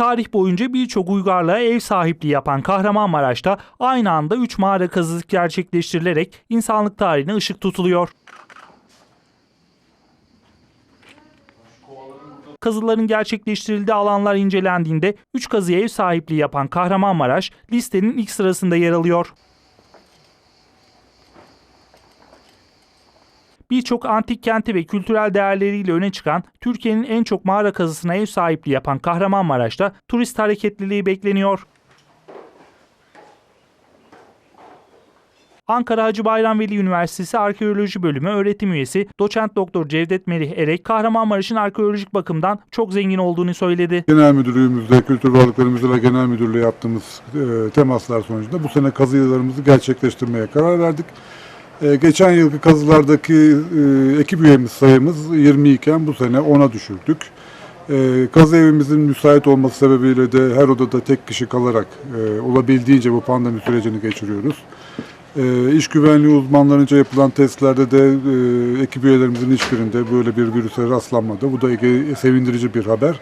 Tarih boyunca birçok uygarlığa ev sahipliği yapan Kahramanmaraş'ta aynı anda 3 mağara kazısı gerçekleştirilerek insanlık tarihine ışık tutuluyor. Kazıların gerçekleştirildiği alanlar incelendiğinde 3 kazıya ev sahipliği yapan Kahramanmaraş listenin ilk sırasında yer alıyor. Birçok antik kenti ve kültürel değerleriyle öne çıkan Türkiye'nin en çok mağara kazısına ev sahipliği yapan Kahramanmaraş'ta turist hareketliliği bekleniyor. Ankara Hacı Bayram Veli Üniversitesi Arkeoloji Bölümü öğretim üyesi doçent doktor Cevdet Merih Erek Kahramanmaraş'ın arkeolojik bakımdan çok zengin olduğunu söyledi. Genel Müdürlüğümüzle, Kültür Varlıkları Müzesi'yle Genel Müdürlüğü yaptığımız e, temaslar sonucunda bu sene kazılarımızı gerçekleştirmeye karar verdik. E, geçen yılki kazılardaki e, ekip üyemiz sayımız 20 iken bu sene 10'a düşürdük. E, kazı evimizin müsait olması sebebiyle de her odada tek kişi kalarak olabildiğince bu pandemi sürecini geçiriyoruz. E, iş güvenliği uzmanlarınca yapılan testlerde de ekip üyelerimizin hiçbirinde böyle bir virüse rastlanmadı. Bu da sevindirici bir haber.